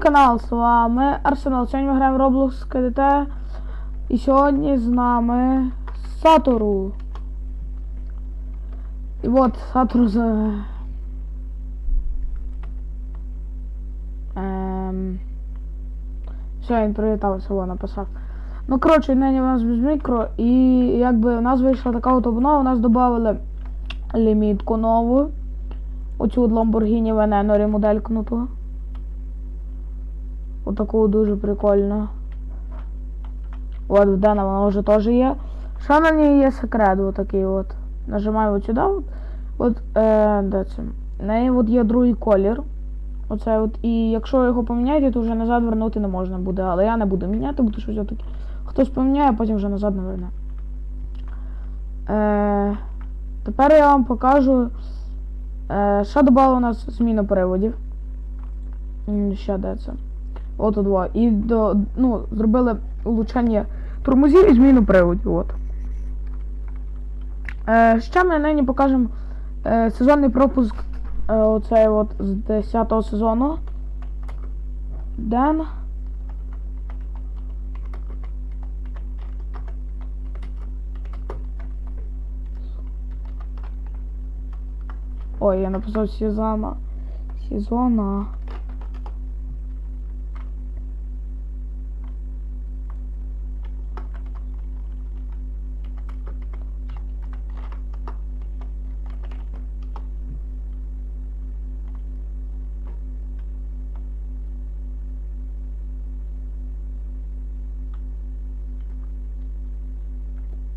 канал, з вами Арсенал. Сьогодні ми граємо в Roblox КДТ. І сьогодні з нами Сатору. І от Сатору з. Ем... Все, він привітався, во, написав. Ну, коротше, нині у нас без мікро, і якби у нас вийшла така от обнова, у нас додали лімітку нову. Оцю Lamborghini Veneno ремоделькнуту. Отаку дуже прикольно. От в Дена вона вже теж є. Що на ній є секрет, отакий от. Нажимаю от сюди. От, от е, де це? В неї от є другий колір. Оце от. І якщо його поміняєте, то вже назад вернути не можна буде. Але я не буду міняти, бо що все-таки хтось поміняє, а потім вже назад не верне. Е, тепер я вам покажу. Е, що додали у нас зміну переводів. Ще де це? От два. І до, ну, зробили улучшення тормозів і зміну приводів. От. Е, ще ми нині покажемо е, сезонний пропуск е, оцей от з 10 го сезону. Ден. Ой, я написав сезона. Сезона.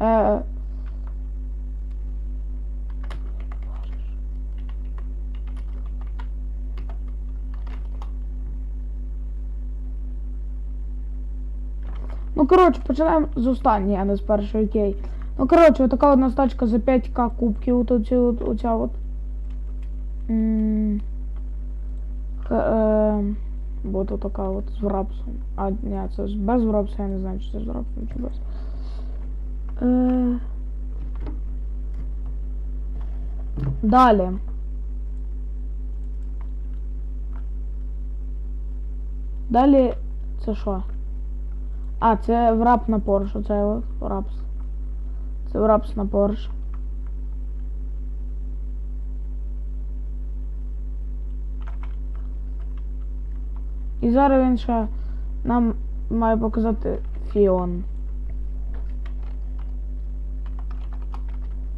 Е, Ну, коротше, починаємо з останньої, а не з першої окей. Ну, коротше, така одна стачка за 5к кубків, от оці, от, оця от. М, х- е, Бо то така от з врапсом. А, ні, це ж без врапса, я не знаю, чи це з врапсом, чи без. Е... Далі. Далі це що? А, це врап на Порш, от врапс. Це врапс на Порш. І зараз він ще нам має показати Фіон.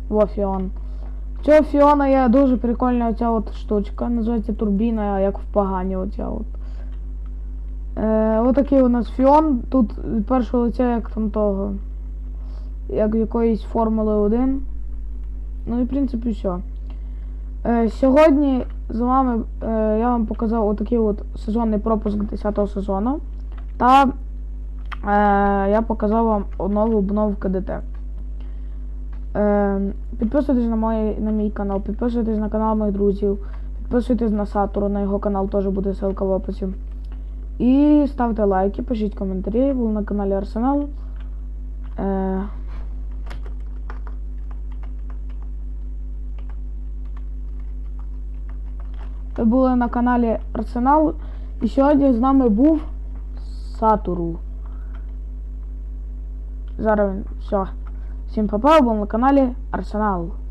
Во Фіон. Цього Фіона є дуже прикольна оця от штучка. Називається турбіна, як в погані оця от. Е, отакий у нас Фіон. Тут перше лице як там того. Як якоїсь Формули 1. Ну і в принципі все. Е, сьогодні з вами е, я вам показав отакий от сезонний пропуск 10 сезону. Та е, я показав вам нову обнову КДТ. Е, підписуйтесь на, мої, на мій канал, підписуйтесь на канал моїх друзів, підписуйтесь на Сатуру, на його канал теж буде ссылка в описі. І ставте лайки, пишіть коментарі, був на каналі Арсенал. Е, Ви були на каналі Арсенал. І сьогодні з нами був Сатуру. Зараз він. Все. Всім папа, на каналі Арсенал.